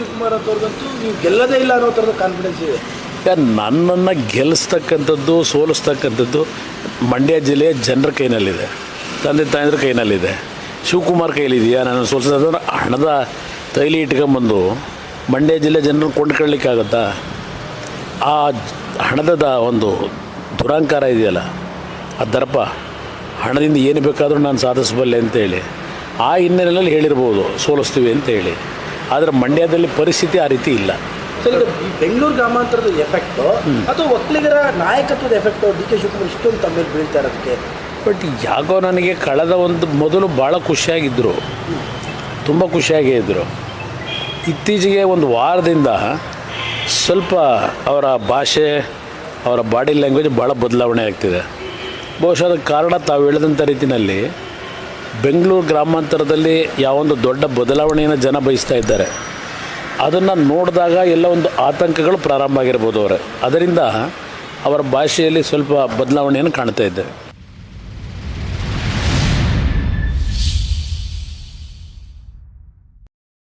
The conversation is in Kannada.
ಶಿವಕುಮಾರ್ ಅಂತವ್ರಿಗಂತೂ ನೀವು ಗೆಲ್ಲದೇ ಇಲ್ಲ ಅನ್ನೋ ಥರದ ಕಾನ್ಫಿಡೆನ್ಸ್ ಇದೆ. ನನ್ನನ್ನು ಗೆಲ್ಲಿಸ್ತಕ್ಕಂಥದ್ದು, ಸೋಲಿಸ್ತಕ್ಕಂಥದ್ದು ಮಂಡ್ಯ ಜಿಲ್ಲೆಯ ಜನರ ಕೈನಲ್ಲಿದೆ. ತಂದೆ ತಾಯಂದ್ರ ಕೈನಲ್ಲಿದೆ. ಶಿವಕುಮಾರ್ ಕೈಲಿದೆಯಾ? ನಾನು ಸೋಲಿಸೋದ್ರೆ ಹಣದ ತೈಲಿ ಇಟ್ಕೊಂಬಂದು ಮಂಡ್ಯ ಜಿಲ್ಲೆ ಜನರನ್ನು ಕೊಂಡ್ಕೊಳ್ಳಿಕ್ಕಾಗತ್ತಾ? ಆ ಹಣದ ಒಂದು ದುರಾಂಕಾರ ಇದೆಯಲ್ಲ, ಆ ದರ್ಪ ಹಣದಿಂದ ಏನು ಬೇಕಾದರೂ ನಾನು ಸಾಧಿಸಬಲ್ಲೆ ಅಂತೇಳಿ, ಆ ಹಿನ್ನೆಲೆಯಲ್ಲಿ ಹೇಳಿರ್ಬೋದು, ಸೋಲಿಸ್ತೀವಿ ಅಂತೇಳಿ. ಆದರೆ ಮಂಡ್ಯದಲ್ಲಿ ಪರಿಸ್ಥಿತಿ ಆ ರೀತಿ ಇಲ್ಲ. ಸರ್ ಬೆಂಗಳೂರು ಗ್ರಾಮಾಂತರದ ಎಫೆಕ್ಟು ಅಥವಾ ಒಕ್ಕಲಿಗರ ನಾಯಕತ್ವದ ಎಫೆಕ್ಟು ಡಿ ಕೆ ಶಿವಕುಮಾರ್ ಇಷ್ಟೊಂದು ತಮ್ಮ ಮೇಲೆ ಬೀಳ್ತಾ ಇರೋದಕ್ಕೆ? ಬಟ್ ಯಾಕೋ ನನಗೆ ಕಳೆದ ಒಂದು ಮೊದಲು ಭಾಳ ಖುಷಿಯಾಗಿದ್ದರು ತುಂಬ ಖುಷಿಯಾಗೇ ಇದ್ದರು ಇತ್ತೀಚೆಗೆ ಒಂದು ವಾರದಿಂದ ಸ್ವಲ್ಪ ಅವರ ಭಾಷೆ ಅವರ ಬಾಡಿ ಲ್ಯಾಂಗ್ವೇಜ್ ಭಾಳ ಬದಲಾವಣೆ ಆಗ್ತಿದೆ. ಬಹುಶಃ ಅದಕ್ಕೆ ಕಾರಣ ತಾವು ಹೇಳಿದಂಥ ರೀತಿಯಲ್ಲಿ ಬೆಂಗಳೂರು ಗ್ರಾಮಾಂತರದಲ್ಲಿ ಯಾವೊಂದು ದೊಡ್ಡ ಬದಲಾವಣೆಯನ್ನು ಜನ ಬಯಸ್ತಾ ಇದ್ದಾರೆ. ಅದನ್ನು ನೋಡಿದಾಗ ಎಲ್ಲ ಒಂದು ಆತಂಕಗಳು ಪ್ರಾರಂಭ ಆಗಿರ್ಬೋದು ಅವರೇ. ಅದರಿಂದ ಅವರ ಭಾಷೆಯಲ್ಲಿ ಸ್ವಲ್ಪ ಬದಲಾವಣೆಯನ್ನು ಕಾಣ್ತಾ ಇದ್ದೇವೆ